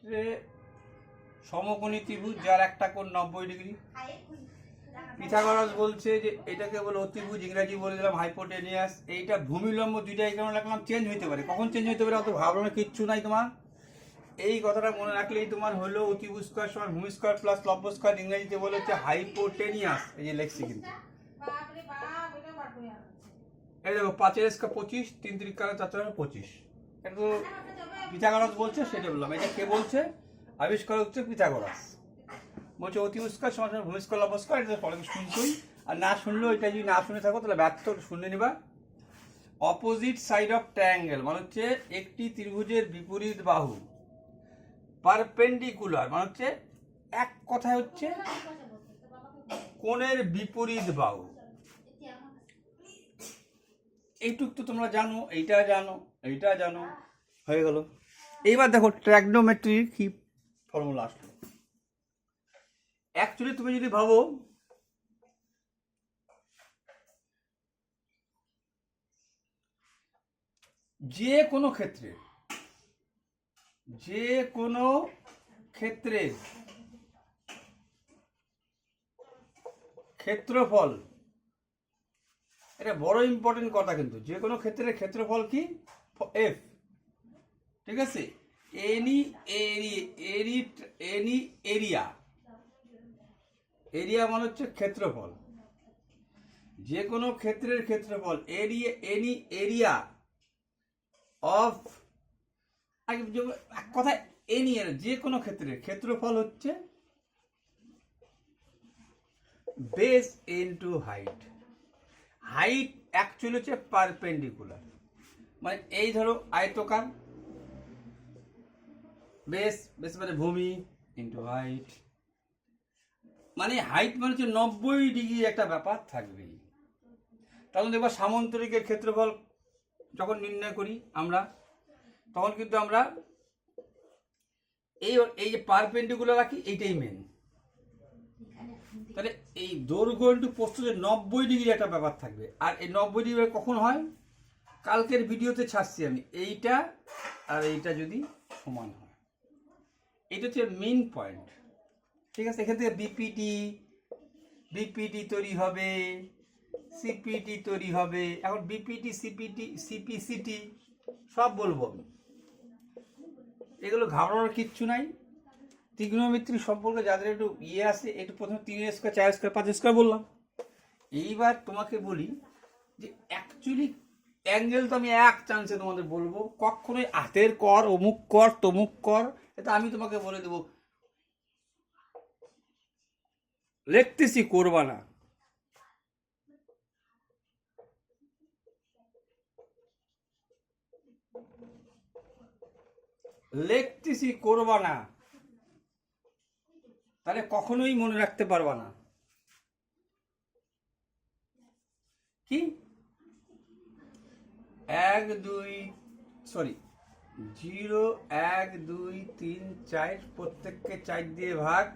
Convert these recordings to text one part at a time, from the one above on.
ক্ষেত্রে সমকোণী ত্রিভুজ, যার একটা কোণ নব্বই ডিগ্রি। পিথাগোরাস বলছে যে, এটাকে বলে অতিভুজ, ইংরাজি বলে দিলাম হাইপোটেনিয়াস। এইটা ভূমিলম্ব দুইটা এখানে রাখলাম চেঞ্জ হইতে পারে। কখন চেঞ্জ হইতে পারে, অত ভাবনা কিচ্ছু নাই তোমার। এই কথাটা মনে রাখলেই তোমার হলো অতিভুজ স্কোয়ার সমান ভূমি স্কোয়ার প্লাস লব্ব স্কোয়ার ইংরেজিতে বলে হচ্ছে হাইপোটেনিয়াস। এই যে লেখছি কিন্তু। এই দেখো, পাঁচের স্কোয়ার পঁচিশ, তিন তিরিকার চার চার পঁচিশ। এটা তো পিথাগোরাস বলছে, সেটা বললাম। এটা কে বলছে? আবিষ্কার হচ্ছে পিথাগোরাস। বলছে, অতি উস্কার সমান ভূমিস্কার লবস্কার এটা পরে শুনছই আর না শুনলেও এটা যদি না শুনে থাকো, তাহলে ব্যর্থ শুনে নিবা। অপোজিট সাইড অফ ট্রায়াঙ্গেল মানে হচ্ছে একটি ত্রিভুজের বিপরীত বাহু। পারপেন্ডিকুলার মানে হচ্ছে এক কথায় হচ্ছে কোণের বিপরীত বাহু। এইটুক তো তোমরা জানো, এইটা জানো এইটা জানো। হয়ে গেল। এইবার দেখো, ট্র্যাগনোমেট্রির কি ফর্মুলা আসলো। অ্যাকচুয়ালি তুমি যদি ভাবো, যে কোনো ক্ষেত্রে, যে কোনো ক্ষেত্রে ক্ষেত্রফল, এটা বড় ইম্পর্টেন্ট কথা কিন্তু। যে কোনো ক্ষেত্রে ক্ষেত্রফল কি? এফ ঠিক আছে? এনি এরি এনি এরিয়া এরিয়া মানে হচ্ছে ক্ষেত্রফল। যে কোনো ক্ষেত্রের ক্ষেত্রফল এরিয়া এনি এরিয়া অফ এক কথা এনি যে কোনো ক্ষেত্রের, ক্ষেত্রফল হচ্ছে base into height height actually হচ্ছে পারপেন্ডিকুলার মানে এই ধরো আয়তকার বেস বেস মানে ভূমি ইন্টু হাইট মানে হাইট মানে হচ্ছে নব্বই ডিগ্রি একটা ব্যাপার থাকবে তখন দেখব সামন্তরিকের ক্ষেত্রফল যখন নির্ণয় করি আমরা, তখন কিন্তু আমরা এই এই যে পারপেন্ডিকুলার রাখি, এইটাই মেন তাহলে এই দৈর্ঘ্য ইন্টু প্রস্থ নব্বই ডিগ্রি একটা ব্যাপার থাকবে। আর এই নব্বই ডিগ্রি কখন হয়? কালকের ভিডিওতে ছাড়ছি আমি। এইটা আর এইটা যদি সমান হয়। এটা হচ্ছে মেন পয়েন্ট ঠিক আছে, এখান থেকে বিপিটি বিপিটি তৈরি হবে সিপিটি তৈরি হবে, এখন বিপিটি সিপিটি সিপিসিটি সব বলব আমি। এগুলো ঘাবড়ানোর কিচ্ছু নাই। ত্রিগ্নোমেট্রি সম্পর্কে যাদের একটু ইয়ে আছে, একটু প্রথমে তিন স্কোয়ার চার স্কোয়ার পাঁচ স্কোয়ার বললাম। এইবার তোমাকে বলি যে অ্যাকচুয়ালি অ্যাঙ্গেল তো আমি এক চান্সে তোমাদের বলব। কখনোই হাতের কর, অমুক কর, তমুক কর, এটা আমি তোমাকে বলে দেবো। লিখতেছি করবা না। লিখতেছি করবা না। তাহলে কখনোই মনে রাখতে পারবা না। কি? এক দুই সরি জিরো এক দুই, তিন, চার, প্রত্যেককে চার দিয়ে ভাগ।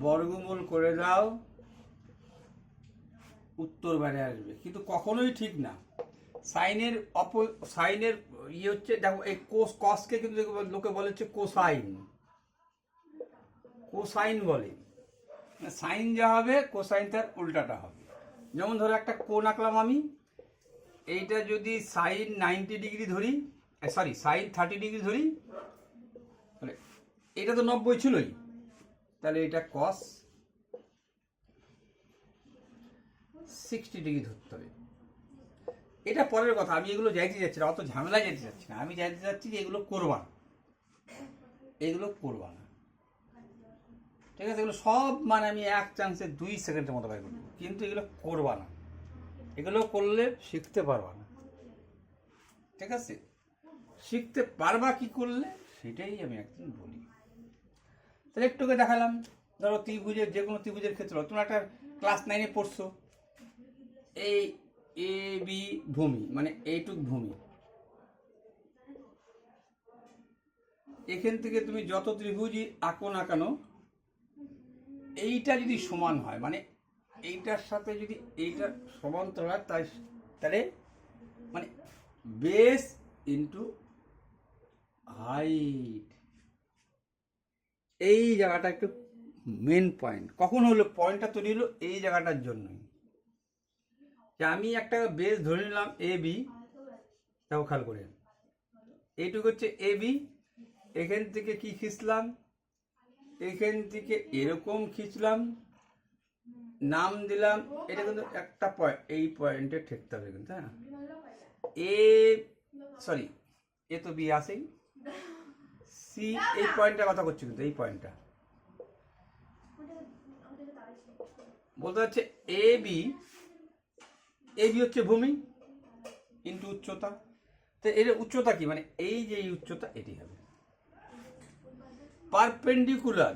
বর্গমূল করে দাও। উত্তর বাইরে আসবে। কিন্তু কখনোই ঠিক না। সাইনের অপ, সাইনের ইয়ে হচ্ছে, দেখো, এই কোস কসকে কিন্তু লোকে বলে হচ্ছে কোসাইন কোসাইন বলে। সাইন যা হবে কোসাইন তার উল্টাটা হবে। যেমন ধরো একটা কোন আঁকলাম আমি, এইটা যদি সাইন নাইনটি ডিগ্রি ধরি সরি সাইন থার্টি ডিগ্রি ধরি, তাহলে এটা তো নব্বই ছিলই, তাহলে এটা কস সিক্সটি ডিগ্রি ধরতে হবে। এটা পরের কথা, আমি এগুলো যাইতে যাচ্ছি না, অত ঝামেলায় যেতে যাচ্ছি না, আমি যাইতে যাচ্ছি যে এগুলো করবা এগুলো করবা ঠিক আছে? এগুলো সব মানে আমি এক চান্সে দুই সেকেন্ডের মতো বাই করব কিন্তু এগুলো করবা না। এগুলো করলে শিখতে পারবা না। ঠিক আছে? শিখতে পারবা কি করলে? সেটাই আমি একদিন বলি। তাহলে একটুকে দেখালাম। ধরো ত্রিভুজের, যে কোনো ত্রিভুজের ক্ষেত্রে। তোমরা একটা ক্লাস নাইনে পড়ছো। এই এ বি ভূমি মানে এইটুক ভূমি। এখান থেকে তুমি যত ত্রিভুজই আঁকো না কেন এইটা যদি সমান হয় মানে এইটার সাথে যদি এইটা সমান্তর হয় তাই তাহলে মানে বেস ইন্টু হাইট। এই জায়গাটা একটু মেন পয়েন্ট। কখন হলো? পয়েন্টটা তৈরি হলো এই জায়গাটার জন্যই। যে আমি একটা বেস ধরে নিলাম এ বি তাও খেয়াল করে। এইটুকু হচ্ছে এ বি, এখান থেকে কি খিঁচলাম? এখান থেকে এরকম খিঁচলাম, নাম দিলাম, এটা কিন্তু একটা পয়েন্ট এই পয়েন্টে ঠেকতে হবে কিন্তু হ্যাঁ এ সরি এ তো বি আসেই। সি এই পয়েন্টটার কথা করছি কিন্তু, এই পয়েন্টটা বলতে হচ্ছে এ বি এ বি হচ্ছে ভূমি ইন্টু উচ্চতা। তো এর উচ্চতা কি? মানে এই যে এই উচ্চতা, এটি হবে। পারপেন্ডিকুলার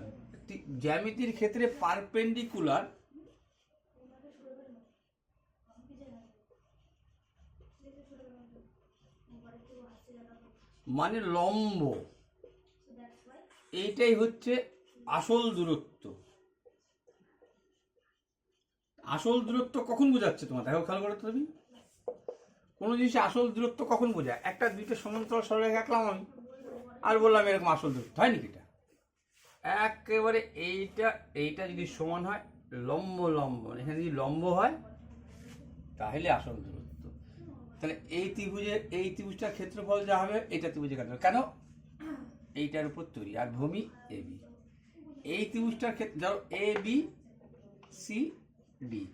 জ্যামিতির ক্ষেত্রে পারপেন্ডিকুলার মানে লম্ব। এইটাই হচ্ছে আসল দূরত্ব। আসল দূরত্ব কখন বোঝাচ্ছে তোমার দেখো খেয়াল করো তুমি। কোনো জিনিসে আসল দূরত্ব কখন বোঝায়? একটা, দুইটা সমান্তরাল সরলরেখা আঁকলাম আমি। আর বললাম এরকম আসল দূরত্ব। হয় নাকি এটা? একেবারে এইটা এইটা যদি সমান হয়, লম্ব লম্ব মানে এখানে যদি লম্ব হয়, তাহলে আসল দূরত্ব। তাহলে এই ত্রিভুজের, এই ত্রিভুজটার ক্ষেত্রফল যা হবে, এটা ত্রিভুজের ক্ষেত্রফল। কেন? এইটার উপর তৈরি। আর ভূমি, এ বি। এই ত্রিভুজটার ক্ষেত্রে ধরো, A, B, C, D.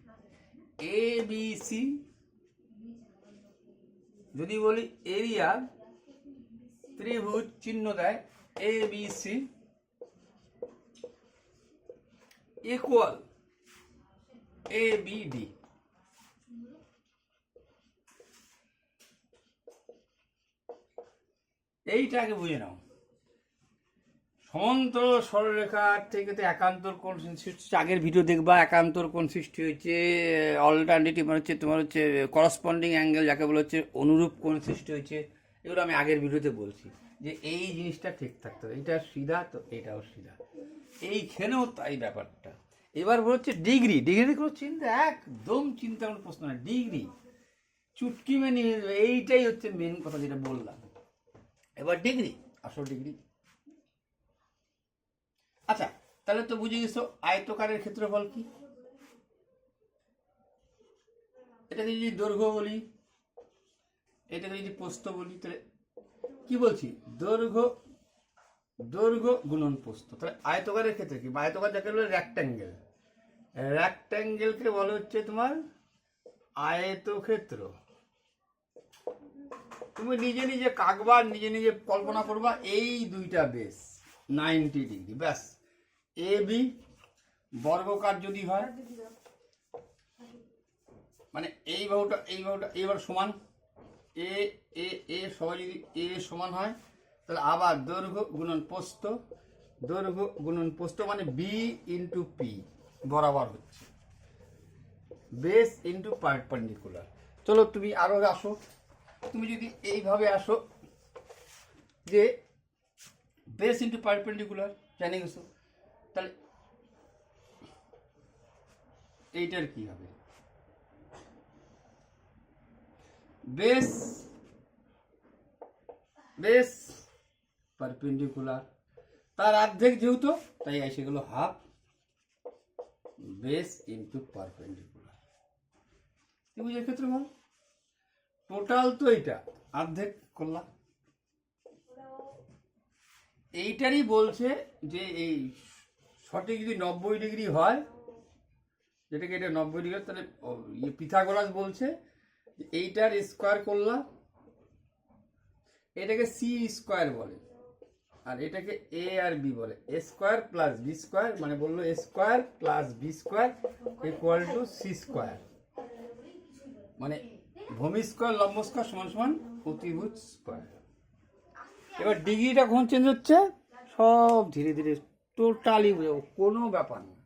A, B, C, যদি বলি এরিয়া, ত্রিভুজ চিহ্ন দেয়, A, B, C B D এইটাকে বুঝে নাও। সমান্তর সরলরেখার থেকে তো একান্তর কোণ সৃষ্টি হচ্ছে। আগের ভিডিও দেখবা, একান্তর কোণ সৃষ্টি হয়েছে অল্টারনেটিভ মানে হচ্ছে তোমার হচ্ছে করসপন্ডিং অ্যাঙ্গেল যাকে বলা হচ্ছে অনুরূপ কোণ সৃষ্টি হয়েছে এগুলো আমি আগের ভিডিওতে বলছি যে এই জিনিসটা ঠিক থাকতে হবে। এইটা সিধা, তো এটাও সিধা। এইখানেও তাই ব্যাপারটা। এবার হচ্ছে ডিগ্রি ডিগ্রি কোনো চিন্তা? একদম চিন্তা কোনো প্রশ্ন না, ডিগ্রি। চুটকি মেনে নিয়ে। এইটাই হচ্ছে মেন কথা যেটা বললাম। এবার ডিগ্রি, আসল ডিগ্রি। আচ্ছা তাহলে তো বুঝে গেছো, আয়তকারের ক্ষেত্রফল কি? এটাকে যদি দৈর্ঘ্য বলি, এটাকে যদি প্রস্থ বলি, তাহলে কি বলছি? দৈর্ঘ্য দৈর্ঘ্য গুণন প্রস্থ। তাহলে আয়তকারের ক্ষেত্রে কি? আয়তকার যাকে বলে র্যাক্ট্যাঙ্গেল র্যাক্ট্যাঙ্গেলকে বলা হচ্ছে তোমার আয়তক্ষেত্র। তুমি নিজে নিজে কাকবা নিজে নিজে কল্পনা করবা, এই দুইটা বেস নাইনটি ডিগ্রি ব্যাস। এ বি বর্গকার যদি হয় মানে এই বাহুটা এই বাহুটা, এইবার সমান। এ এ এ সবাই যদি এ সমান হয় তাহলে আবার দৈর্ঘ্য গুণন পোস্ত, দৈর্ঘ্য গুণন পোস্ত মানে বি ইন্টু পি বরাবর হচ্ছে। বেস ইন্টু পারপেন্ডিকুলার চলো তুমি আরও আসো। তুমি যদি এইভাবে আসো যে বেস ইন্টু পারপেন্ডিকুলার জানে গেছো? তাহলে এইটার কি হবে? বেস বেস পারপেন্ডিকুলার তার অর্ধেক যেহেতু, তাই এসে গেল হাফ বেস ইন্টু পারপেন্ডিকুলার ত্রিভুজের ক্ষেত্রে বল টোটাল তো এইটা, অর্ধেক করলাম। এইটারই বলছে যে এই সঠিক যদি নব্বই ডিগ্রি হয়, যেটাকে এটা নব্বই ডিগ্রি, তাহলে ইয়ে পিথাগোরাস বলছে এইটার স্কোয়ার করলাম। এটাকে সি স্কোয়ার বলে। আর এটাকে এ আর বি বলে। A square plus B square মানে বলল A square plus B square equal to C square মানে ভূমি স্কোয়ার লম্ব স্কোয়ার সমান সমান অতিভুজ স্কোয়ার এবার ডিগ্রিটা কখন চেঞ্জ হচ্ছে? সব ধীরে ধীরে টোটালি বুঝাবো কোনো ব্যাপার না।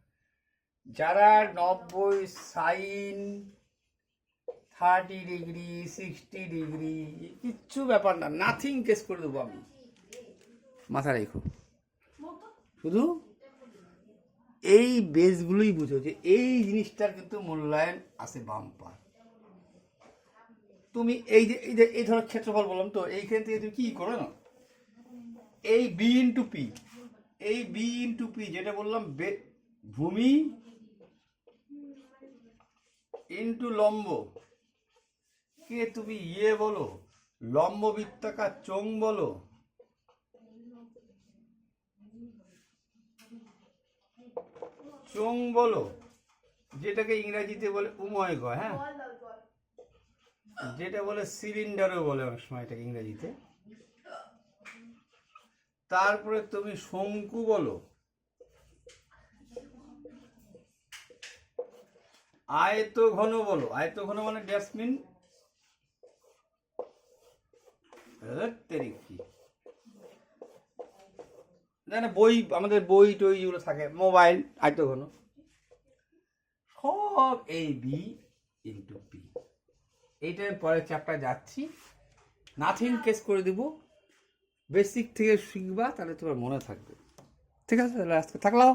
যারা নব্বই sine thirty degree sixty degree কিচ্ছু ব্যাপার না নাথিং কেস করে দেবো আমি। মাথা রেখো। শুধু এই বেসগুলোই বুঝো যে এই জিনিসটার কিন্তু মূল্যায়ন আছে বাম্পার তুমি এই যে এই যে এই ধরো ক্ষেত্রফল বললাম তো এইখান থেকে তুমি কি করো না এই বি ইন্টু পি এই বি ইন্টু পি যেটা বললাম বে- ভূমি ইন্টু লম্ব। কে তুমি ইয়ে বলো? লম্ব বৃত্তাকার চোং বলো? চোং বলো যেটাকে ইংরেজিতে বলে উময় গয় হ্যাঁ? যেটা বলে সিলিন্ডারও বলে অনেক সময় এটাকে ইংরেজিতে। তারপরে তুমি শঙ্কু বলো। আয়ত ঘন বলো আয়ত ঘন মানে ড্যাসমিন কি জানে বই, আমাদের বই টই যেগুলো থাকে, মোবাইল আয়ত ঘন সব এই বি ইন্টু পি এইটা পরের চ্যাপ্টার যাচ্ছি। নাথিং কেস করে দিব। বেসিক থেকে শিখবা, তাহলে তোমার মনে থাকবে। ঠিক আছে, তাহলে আজকে থাকলাম।